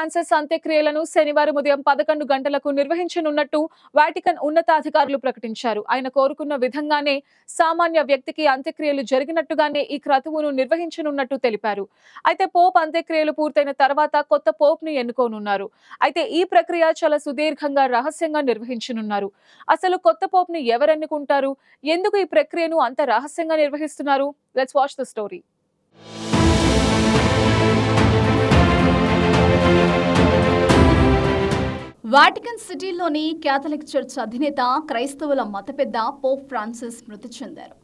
Francis అంత్యక్రియలను శనివారం ఉదయం పదకొండు గంటలకు నిర్వహించనున్నట్టు వాటికన్ ఉన్నతాధికారులు ప్రకటించారు. ఆయన కోరుకున్న విధంగానే సామాన్య వ్యక్తికి అంత్యక్రియలు జరిగినట్టుగానే ఈ క్రతువును నిర్వహించనున్నట్టు తెలిపారు. అయితే పోప్ అంత్యక్రియలు పూర్తయిన తర్వాత కొత్త పోప్ను ఎన్నుకోనున్నారు. అయితే ఈ ప్రక్రియ చాలా సుదీర్ఘంగా రహస్యంగా నిర్వహించనున్నారు. అసలు కొత్త పోప్ను ఎవరెన్నుకుంటారు? ఎందుకు ఈ ప్రక్రియను అంత రహస్యంగా నిర్వహిస్తున్నారు? Let's watch the story Vatican సిటీలోని క్యాథలిక్ చర్చ్ అధినేత క్రైస్తవుల మత పెద్ద పోప్ ఫ్రాన్సిస్ మృతి చెందారు.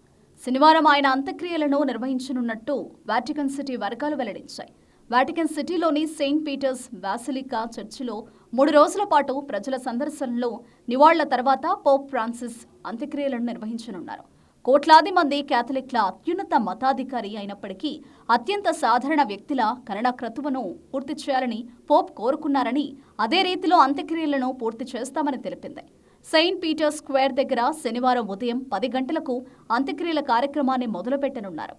శనివారం ఆయన అంత్యక్రియలను నిర్వహించనున్నట్టు వాటికన్ సిటీ వర్గాలు వెల్లడించాయి. వాటికన్ సిటీలోని సెయింట్ పీటర్స్ వాసిలికా చర్చిలో మూడు రోజుల పాటు ప్రజల సందర్శనలో నివాళుల తర్వాత పోప్ ఫ్రాన్సిస్ అంత్యక్రియలను నిర్వహించనున్నారు. కోట్లాది మంది క్యాథలిక్ల అత్యున్నత మతాధికారి అయినప్పటికీ అత్యంత సాధారణ వ్యక్తుల కన్నడ క్రతువును పూర్తి చేయాలని పోప్ కోరుకున్నారని అదే రీతిలో అంత్యక్రియలను పూర్తి చేస్తామని తెలిపింది. సెయింట్ పీటర్ స్క్వేర్ దగ్గర శనివారం ఉదయం పది గంటలకు అంత్యక్రియల కార్యక్రమాన్ని మొదలుపెట్టనున్నారు.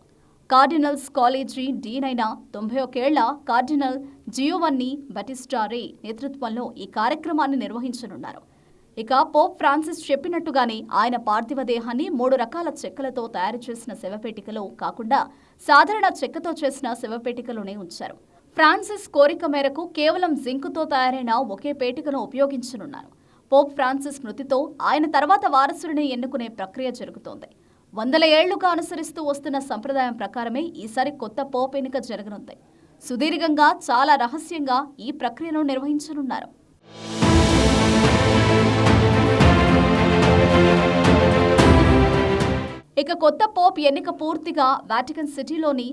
కార్డినల్స్ కాలేజీ డీన్ అయిన తొంభై ఒకేళ్ళ కార్డినల్ జియోవన్నీ బటిస్టారే నేతృత్వంలో ఈ కార్యక్రమాన్ని నిర్వహించనున్నారు. ఇక పోప్ ఫ్రాన్సిస్ చెప్పినట్టుగానే ఆయన పార్థివ దేహాన్ని మూడు రకాల చెక్కలతో తయారు చేసిన శవపేటికలో కాకుండా సాధారణ చెక్కతో చేసిన శవపేటికలోనే ఉంచారు. ఫ్రాన్సిస్ కోరిక మేరకు కేవలం జింకుతో తయారైన ఒకే పేటికను ఉపయోగించనున్నారు. పోప్ ఫ్రాన్సిస్ మృతితో ఆయన తర్వాత వారసుడిని ఎన్నుకునే ప్రక్రియ జరుగుతోంది. వందల ఏళ్ళుగా అనుసరిస్తూ వస్తున్న సంప్రదాయం ప్రకారమే ఈసారి కొత్త పోప్ ఎన్నిక జరగనుంది. సుదీర్ఘంగా చాలా రహస్యంగా ఈ ప్రక్రియను నిర్వహించనున్నారు. ఇక కొత్త పోప్ ఎన్నిక పూర్తిగా వాటికన్ సిటీలోని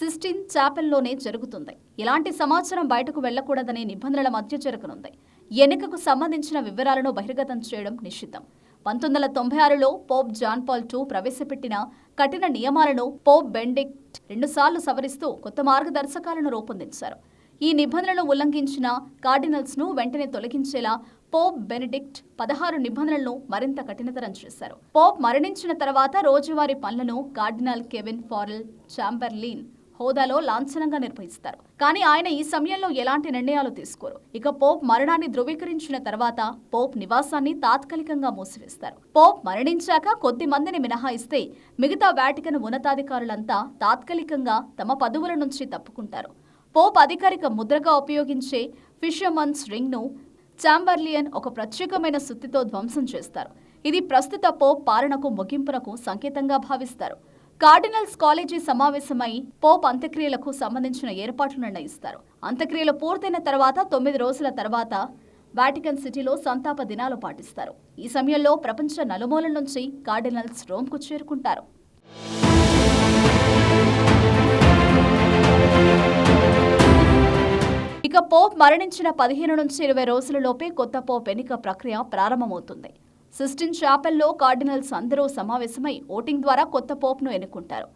సిస్టిన్ చాపెల్లోనే జరుగుతుంది. ఇలాంటి సమాచారం బయటకు వెళ్ళకూడదనే నిబంధనల మధ్య జరగనుంది. ఎన్నికకు సంబంధించిన వివరాలను బహిర్గతం చేయడం నిషిద్ధం. పంతొమ్మిది వందల తొంభై ఆరులో పోప్ జాన్ పాల్ టూ ప్రవేశపెట్టిన కఠిన నియమాలను పోప్ బెండిక్ట్ రెండుసార్లు సవరిస్తూ కొత్త మార్గదర్శకాలను రూపొందించారు. ఈ నిబంధనలను ఉల్లంఘించిన కార్డినల్స్ను వెంటనే తొలగించేలా పోప్ బెనిడిక్ట్ పదహారు నిబంధనలను మరింత కఠినతరం చేశారు. పోప్ మరణించిన తర్వాత రోజువారీ పనులను కార్డినల్ కెవిన్ ఫారెల్ చాంబర్లీన్ హోదాలో లాంఛనంగా నిర్వహిస్తారు. కానీ ఆయన ఈ సమయంలో ఎలాంటి నిర్ణయాలు తీసుకోరు. ఇక పోప్ మరణాన్ని ధృవీకరించిన తర్వాత పోప్ నివాసాన్ని తాత్కాలికంగా మూసివేస్తారు. పోప్ మరణించాక కొద్ది మందిని మినహాయిస్తే మిగతా వాటికన్ ఉన్నతాధికారులంతా తాత్కాలికంగా తమ పదవుల నుంచి తప్పుకుంటారు. పోప్ అధికారిక ముద్రగా ఉపయోగించే ఫిషర్మన్స్ రింగ్ను చాంబర్లియన్ ఒక ప్రత్యేకమైన సుత్తితో ధ్వంసం చేస్తారు. ఇది ప్రస్తుత పోప్ పాలనకు ముగింపునకు సంకేతంగా భావిస్తారు. కార్డినల్స్ కాలేజీ సమావేశమై పోప్ అంత్యక్రియలకు సంబంధించిన ఏర్పాట్లు నిర్ణయిస్తారు. అంత్యక్రియలు పూర్తయిన తర్వాత తొమ్మిది రోజుల తర్వాత వాటికన్ సిటీలో సంతాప దినాలు పాటిస్తారు. ఈ సమయంలో ప్రపంచ నలుమూలల నుంచి కార్డినల్స్ రోమ్కు చేరుకుంటారు. పోప్ మరణించిన పదిహేను నుంచి ఇరవై రోజులలోపే కొత్త పోప్ ఎన్నిక ప్రక్రియ ప్రారంభమవుతుంది. సిస్టిన్ చాపెల్లో కార్డినల్స్ అందరూ సమావేశమై ఓటింగ్ ద్వారా కొత్త పోప్ను ఎన్నుకుంటారు.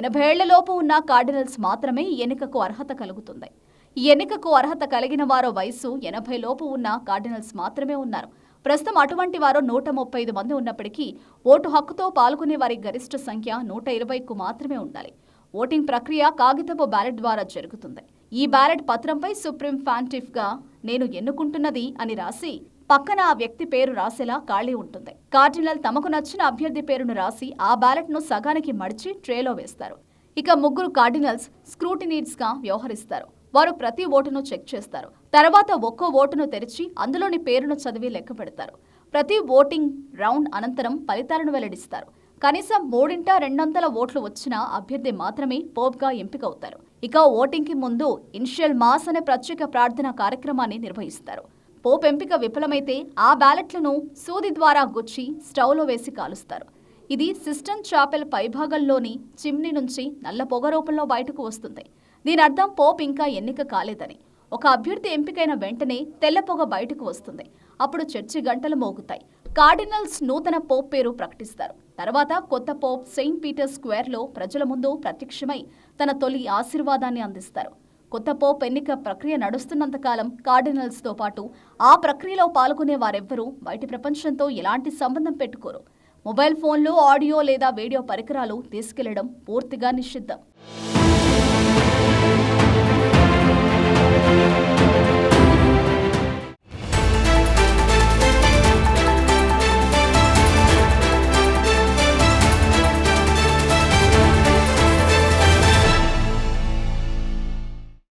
ఎనభై ఏళ్ళలోపు ఉన్న కార్డినల్స్ మాత్రమే ఈ ఎన్నికకు అర్హత కలుగుతుంది. ఈ ఎన్నికకు అర్హత కలిగిన వారు వయసు ఎనభై లోపు ఉన్న కార్డినల్స్ మాత్రమే ఉన్నారు. ప్రస్తుతం అటువంటి వారు నూట ముప్పై ఐదు మంది ఉన్నప్పటికీ ఓటు హక్కుతో పాల్గొనే వారి గరిష్ట సంఖ్య నూట ఇరవైకు మాత్రమే ఉండాలి. ఓటింగ్ ప్రక్రియ కాగితపు బ్యాలెట్ ద్వారా జరుగుతుంది. ఈ బ్యాలెట్ పత్రంపై సుప్రీం ఫ్యాంటిఫ్గా నేను ఎన్నుకుంటున్నది అని రాసి పక్కన ఆ వ్యక్తి పేరు రాసేలా ఖాళీ ఉంటుంది. కార్డినల్ తమకు నచ్చిన అభ్యర్థి పేరును రాసి ఆ బ్యాలెట్ను సగానికి మడిచి ట్రేలో వేస్తారు. ఇక ముగ్గురు కార్డినల్స్ స్క్రూటినీడ్స్గా వ్యవహరిస్తారు. వారు ప్రతి ఓటును చెక్ చేస్తారు. తర్వాత ఒక్కో ఓటును తెరిచి అందులోని పేరును చదివి లెక్క పెడతారు. ప్రతి ఓటింగ్ రౌండ్ అనంతరం ఫలితాలను వెల్లడిస్తారు. కనీసం మూడింట రెండొందల ఓట్లు వచ్చిన అభ్యర్థి మాత్రమే పోప్గా ఎంపికవుతారు. ఇక ఓటింగ్కి ముందు ఇన్షియల్ మాస్ అనే ప్రత్యేక ప్రార్థన కార్యక్రమాన్ని నిర్వహిస్తారు. పోప్ ఎంపిక విఫలమైతే ఆ బ్యాలెట్లను సూది ద్వారా గుచ్చి స్టవ్లో వేసి కాలుస్తారు. ఇది సిస్టమ్ చాపెల్ పైభాగంలోని చిమ్నీ నుంచి నల్ల పొగ రూపంలో బయటకు వస్తుంది. దీని అర్థం పోప్ ఇంకా ఎన్నిక కాలేదని. ఒక అభ్యర్థి ఎంపికైన వెంటనే తెల్ల పొగ బయటకు వస్తుంది. అప్పుడు చర్చి గంటలు మోగుతాయి. కార్డినల్స్ నూతన పోప్ పేరు ప్రకటిస్తారు. తర్వాత కొత్త పోప్ సెయింట్ పీటర్ స్క్వేర్లో ప్రజల ముందు ప్రత్యక్షమై తన తొలి ఆశీర్వాదాన్ని అందిస్తారు. కొత్త పోప్ ఎన్నిక ప్రక్రియ నడుస్తున్నంత కాలం కార్డినల్స్తో పాటు ఆ ప్రక్రియలో పాల్గొనే వారెవ్వరూ బయటి ప్రపంచంతో ఎలాంటి సంబంధం పెట్టుకోరు. మొబైల్ ఫోన్లు ఆడియో లేదా వీడియో పరికరాలు తీసుకెళ్ళడం పూర్తిగా నిషిద్ధం.